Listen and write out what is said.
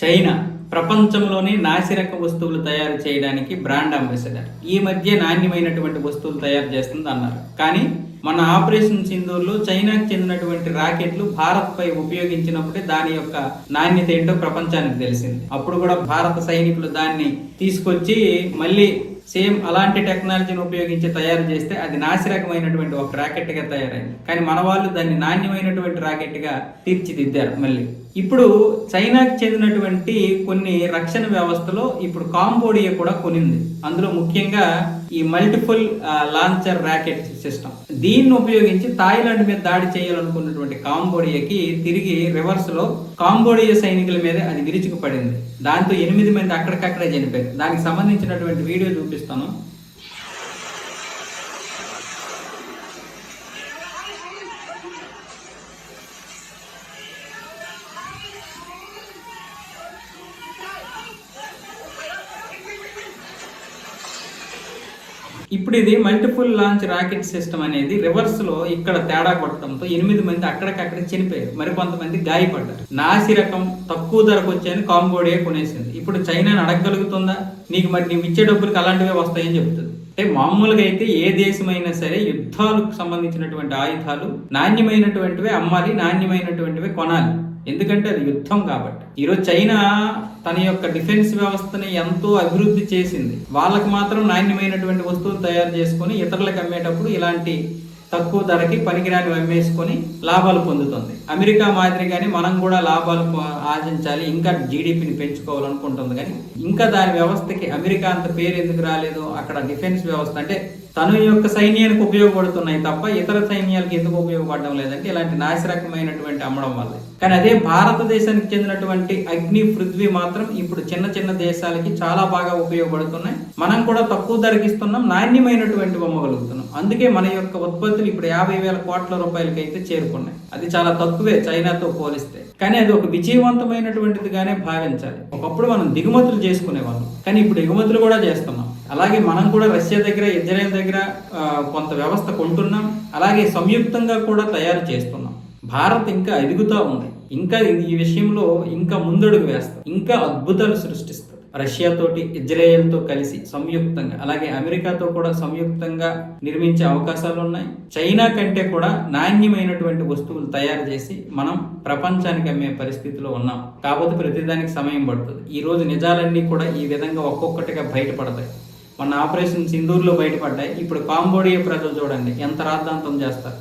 China ప్రపంచంలోనే నాసిరక వస్తువులు తయారు చేయడానికి బ్రాండ్ అంబాసిడర్. ఈ మధ్య నాణ్యమైనటువంటి వస్తువులు తయారు చేస్తుంది అన్నారు. కానీ మన ఆపరేషన్ సింధూర్లో చైనాకు చెందినటువంటి రాకెట్లు భారత్ పై ఉపయోగించినప్పుడే దాని యొక్క నాణ్యత ఏంటో ప్రపంచానికి తెలిసింది. అప్పుడు కూడా భారత సైనికులు దాన్ని తీసుకొచ్చి మళ్ళీ సేమ్ అలాంటి టెక్నాలజీని ఉపయోగించి తయారు చేస్తే అది నాసిరకమైనటువంటి ఒక ర్యాకెట్గా తయారైంది. కానీ మన వాళ్ళు దాన్ని నాణ్యమైనటువంటి ర్యాకెట్గా తీర్చిదిద్దారు మళ్ళీ. ఇప్పుడు చైనాకి చెందినటువంటి కొన్ని రక్షణ వ్యవస్థలో ఇప్పుడు కాంబోడియా కూడా కొనింది. అందులో ముఖ్యంగా ఈ మల్టిపుల్ లాంచర్ ర్యాకెట్ సిస్టమ్. దీన్ని ఉపయోగించి థాయిలాండ్ మీద దాడి చేయాలనుకున్నటువంటి కాంబోడియాకి తిరిగి రివర్స్లో కాంబోడియా సైనికుల మీద అది విరుచుకుపడింది. దాంతో ఎనిమిది మంది అక్కడికక్కడే చనిపోయారు. దానికి సంబంధించినటువంటి వీడియో చూపిస్తాను. ఇప్పుడు ఇది మల్టిపుల్ లాంచ్ రాకెట్ సిస్టమ్ అనేది రివర్స్లో ఇక్కడ తేడా కొట్టడంతో ఎనిమిది మంది అక్కడికక్కడ చనిపోయారు. మరి కొంతమంది గాయపడ్డారు. నాసి రకం తక్కువ ధరకు వచ్చాయని కాంబోడియా కొనేసింది. ఇప్పుడు చైనాని అడగగలుగుతుందా? నీకు మరి నీవు ఇచ్చే డబ్బులకు అలాంటివే వస్తాయని చెప్తుంది. అంటే మామూలుగా అయితే ఏ దేశమైనా సరే యుద్ధాలకు సంబంధించినటువంటి ఆయుధాలు నాణ్యమైనటువంటివే అమ్మాలి నాణ్యమైనటువంటివే కొనాలి. ఎందుకంటే అది యుద్ధం కాబట్టి. ఈరోజు చైనా తన యొక్క డిఫెన్స్ వ్యవస్థని ఎంతో అభివృద్ధి చేసింది. వాళ్ళకు మాత్రం నాణ్యమైనటువంటి వస్తువులు తయారు చేసుకొని ఇతరులకు అమ్మేటప్పుడు ఇలాంటి తక్కువ ధరకి పనికిరాని అమ్మేసుకొని లాభాలు పొందుతుంది. అమెరికా మాదిరిగానే మనం కూడా లాభాలు ఆర్జించాలి ఇంకా జీడిపిని పెంచుకోవాలనుకుంటుంది. కానీ ఇంకా దాని వ్యవస్థకి అమెరికా అంత పేరు ఎందుకు రాలేదు? అక్కడ డిఫెన్స్ వ్యవస్థ అంటే తన యొక్క సైన్యానికి ఉపయోగపడుతున్నాయి తప్ప ఇతర సైన్యాలకు ఎందుకు ఉపయోగపడడం లేదంటే ఇలాంటి నాశరకమైనటువంటి అమ్మడం వల్ల. కానీ అదే భారతదేశానికి చెందినటువంటి అగ్ని పృథ్వీ మాత్రం ఇప్పుడు చిన్న చిన్న దేశాలకి చాలా బాగా ఉపయోగపడుతున్నాయి. మనం కూడా తక్కువ ధరకి ఇస్తున్నాం నాణ్యమైనటువంటి బొమ్మగలుగుతున్నాం అందుకే మన యొక్క ఉత్పత్తి ఉత్పత్తులు ఇప్పుడు యాభై వేల కోట్ల రూపాయలకి అయితే చేరుకున్నాయి. అది చాలా తక్కువే చైనాతో పోలిస్తే. కానీ అది ఒక విజయవంతమైనటువంటిదిగానే భావించాలి. ఒకప్పుడు మనం దిగుమతులు చేసుకునేవాళ్ళం. కానీ ఇప్పుడు ఎగుమతులు కూడా చేస్తున్నాం. అలాగే మనం కూడా రష్యా దగ్గర ఇజ్రాయెల్ దగ్గర కొంత వ్యవస్థ కొంటున్నాం. అలాగే సంయుక్తంగా కూడా తయారు చేస్తున్నాం. భారత్ ఇంకా ఎదుగుతూ ఉంది. ఇంకా ఈ విషయంలో ఇంకా ముందడుగు వేస్తాం ఇంకా అద్భుతాలు సృష్టిస్తుంది. రష్యాతోటి ఇజ్రాయెల్తో కలిసి సంయుక్తంగా అలాగే అమెరికాతో కూడా సంయుక్తంగా నిర్మించే అవకాశాలు ఉన్నాయి చైనా కంటే కూడా నాణ్యమైనటువంటి వస్తువులు తయారు చేసి మనం ప్రపంచానికి అమ్మే పరిస్థితిలో ఉన్నాం. కాకపోతే ప్రతిదానికి సమయం పడుతుంది. ఈ రోజు నిజాలన్నీ కూడా ఈ విధంగా ఒక్కొక్కటిగా బయటపడతాయి. మన ఆపరేషన్ సింధూర్లో బయటపడ్డాయి. ఇప్పుడు కాంబోడియా ప్రజలు చూడండి ఎంత రాద్ధాంతం చేస్తారు.